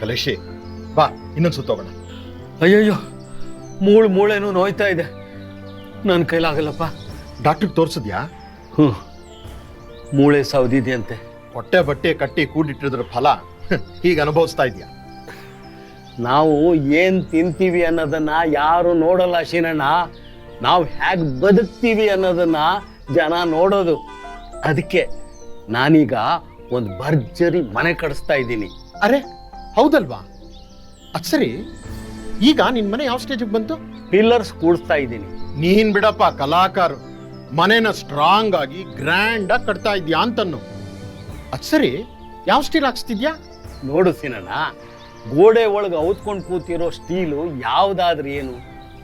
ಕಲೇಶಿ ಬಾ ಇನ್ನೊಂದು ಸುತ್ತೋಗೋಣ ಅಯ್ಯಯ್ಯೋ ಮೂಳು ಮೂಳೆನೂ ನೋಯ್ತಾ ಇದೆ. ನನ್ನ ಕೈಲಾಗಲ್ಲಪ್ಪ. ಡಾಕ್ಟ್ರಿಗೆ ತೋರಿಸಿದ್ಯಾ? ಹ್ಞೂ. ಮೂಳೆ ಸೌದಿದೆಯಂತೆ ಹೊಟ್ಟೆ ಬಟ್ಟೆ ಕಟ್ಟಿ ಕೂಡಿಟ್ಟಿದ್ರ ಫಲ ಹೀಗೆ ಅನುಭವಿಸ್ತಾ ಇದೆಯಾ? ನಾವು ಏನು ತಿಂತೀವಿ ಅನ್ನೋದನ್ನ ಯಾರು ನೋಡಲ್ಲ ಶೀನಣ್ಣ. ನಾವು ಹೇಗೆ ಬದುಕ್ತೀವಿ ಅನ್ನೋದನ್ನ ಜನ ನೋಡೋದು. ಅದಕ್ಕೆ ನಾನೀಗ ಒಂದು ಭರ್ಜರಿ ಮನೆ ಕಡಿಸ್ತಾ ಇದ್ದೀನಿ. ಅರೆ ಹೌದಲ್ವಾ? ಅದ್ ಸರಿ. ಈಗ ನಿನ್ ಮನೆ ಯಾವ ಸ್ಟೇಜಿಗೆ ಬಂತು? ಪಿಲ್ಲರ್ಸ್ ಕೂಡಿಸ್ತಾ ಇದ್ದೀನಿ. ನೀನ್ ಬಿಡಪ್ಪ ಕಲಾಕಾರ. ಮನೇನ ಸ್ಟ್ರಾಂಗ್ ಆಗಿ ಗ್ರ್ಯಾಂಡ್ ಆಗಿ ಕಟ್ತಾ ಇದ್ಯಾ ಅಂತನ್ನು. ಅದ್ ಸರಿ. ಯಾವ ಸ್ಟೀಲ್ ಹಾಕ್ಸ್ತಿದ್ಯಾ? ನೋಡು ಸಿನಣ್ಣ ಗೋಡೆ ಒಳಗೆ ಔತ್ಕೊಂಡು ಕೂತಿರೋ ಸ್ಟೀಲು ಯಾವ್ದಾದ್ರೂ ಏನು?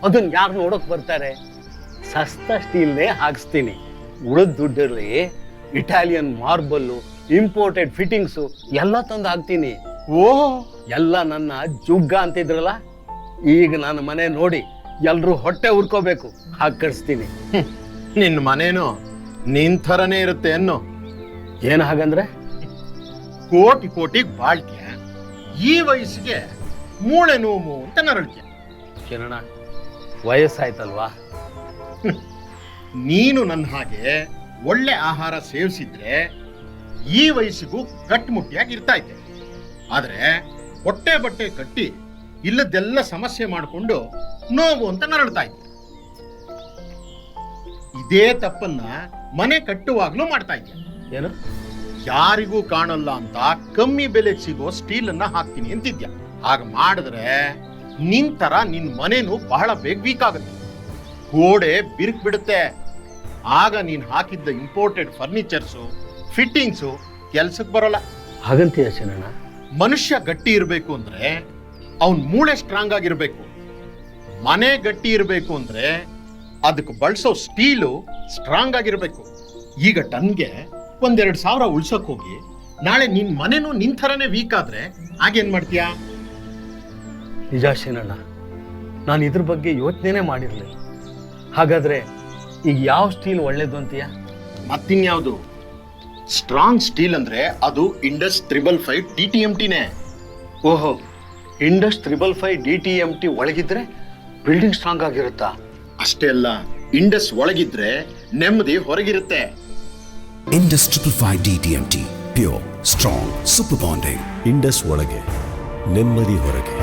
ಅದನ್ನ ಯಾರು ನೋಡಕ್ ಬರ್ತಾರೆ? ಸಸ್ತ ಸ್ಟೀಲ್ನೇ ಹಾಕ್ಸ್ತೀನಿ. ಉಳಿದ ದುಡ್ಡಲ್ಲಿ ಇಟಾಲಿಯನ್ ಮಾರ್ಬಲ್ಲು ಇಂಪೋರ್ಟೆಡ್ ಫಿಟ್ಟಿಂಗ್ಸು ಎಲ್ಲ ತಂದು ಹಾಕ್ತೀನಿ. ಓ ಎಲ್ಲ ನನ್ನ ಜುಗ್ಗ ಅಂತಿದ್ರಲ್ಲ? ಈಗ ನನ್ನ ಮನೆ ನೋಡಿ ಎಲ್ರೂ ಹೊಟ್ಟೆ ಉರ್ಕೋಬೇಕು. ಹಾಗೆ ಕಳಿಸ್ತೀನಿ. ನಿನ್ನ ನಿನ್ ಮನೇನು ನಿನ್ ಥರನೇ ಇರುತ್ತೆ ಅನ್ನು. ಏನು ಹಾಗಂದ್ರೆ? ಕೋಟಿ ಕೋಟಿ ಬಾಳ್ಕೆ. ಈ ವಯಸ್ಸಿಗೆ ಮೂಳೆ ನೋವು ಅಂತ ನರಳಿಕೆ. ಕಿರಣ ವಯಸ್ಸಾಯ್ತಲ್ವಾ? ನೀನು ನನ್ನ ಹಾಗೆ ಒಳ್ಳೆ ಆಹಾರ ಸೇವಿಸಿದ್ರೆ ಈ ವಯಸ್ಸಿಗೂ ಗಟ್ಟಿಮುಟ್ಟಿಯಾಗಿ ಇರ್ತಾ ಇದ್ದೆ. ಆದ್ರೆ ಹೊಟ್ಟೆ ಬಟ್ಟೆ ಕಟ್ಟಿ ಇಲ್ಲದೆಲ್ಲ ಸಮಸ್ಯೆ ಮಾಡಿಕೊಂಡು ನೋವು ಅಂತ ನರಳ್ತಾ ಇದ್ದೆ. ಇದೇ ತಪ್ಪನ್ನ ಮನೆ ಕಟ್ಟುವಾಗ್ಲೂ ಮಾಡ್ತಾ ಇದ್ದೆ. ಏನು? ಯಾರಿಗೂ ಕಾಣಲ್ಲ ಅಂತ ಕಮ್ಮಿ ಬೆಲೆಗೆ ಸಿಗೋ ಸ್ಟೀಲ್ ಅನ್ನ ಹಾಕ್ತೀನಿ ಅಂತಿದ್ಯಾ? ಹಾಗ ಮಾಡಿದ್ರೆ ನಿನ್ ತರ ನಿನ್ ಮನೇನು ಬಹಳ ಬೇಗ ವೀಕ್ ಆಗುತ್ತೆ. ಗೋಡೆ ಬಿರುಕ್ ಬಿಡುತ್ತೆ. ಆಗ ನೀನ್ ಹಾಕಿದ್ದ ಇಂಪೋರ್ಟೆಡ್ ಫರ್ನಿಚರ್ಸು ಫಿಟ್ಟಿಂಗ್ಸು ಕೆಲ್ಸಕ್ಕೆ ಬರೋಲ್ಲ. ಹಾಗಂತೀಯ ಶನಣ್ಣ ಮನುಷ್ಯ ಗಟ್ಟಿ ಇರಬೇಕು ಅಂದ್ರೆ ಅವನ್ ಮೂಳೆ ಸ್ಟ್ರಾಂಗ್ ಆಗಿರಬೇಕು. ಮನೆ ಗಟ್ಟಿ ಇರಬೇಕು ಅಂದ್ರೆ ಅದಕ್ಕೆ ಬಳಸೋ ಸ್ಟೀಲು ಸ್ಟ್ರಾಂಗ್ ಆಗಿರಬೇಕು. ಈಗ ಟನ್ಗೆ ಒಂದೆರಡು ಸಾವಿರ ಉಳ್ಸಕ್ ಹೋಗಿ ನಾಳೆ ನಿನ್ ಮನೆನೂ ನಿನ್ ಥರನೇ ವೀಕ್ ಆದ್ರೆ ಹಾಗೇನ್ ಮಾಡ್ತೀಯಾ? ನಿಜ ಶೇನಣ್ಣ ನಾನು ಇದ್ರ ಬಗ್ಗೆ ಯೋಚನೆ ಮಾಡಿರಲಿಲ್ಲ. ಹಾಗಾದ್ರೆ ಈಗ ಯಾವ ಸ್ಟೀಲ್ ಒಳ್ಳೇದು ಅಂತೀಯ? ಮತ್ತಿನ್ಯಾವುದು? ಸ್ಟ್ರಾಂಗ್ ಸ್ಟೀಲ್ ಅಂದ್ರೆ ಅದು Indus triple five D T M ಟಿನೇ ಓಹೋ Indus triple five D T M T ಒಳಗಿದ್ರೆ building strong ಆಗಿರುತ್ತಾ? ಅಷ್ಟೇ ಅಲ್ಲ ಇಂಡಸ್ ಒಳಗಿದ್ರೆ ನೆಮ್ಮದಿ ಹೊರಗಿರುತ್ತೆ. Indus triple five D T M T pure strong super bonding Indus ಒಳಗೆ, ನೆಮ್ಮದಿ ಹೊರಗೆ.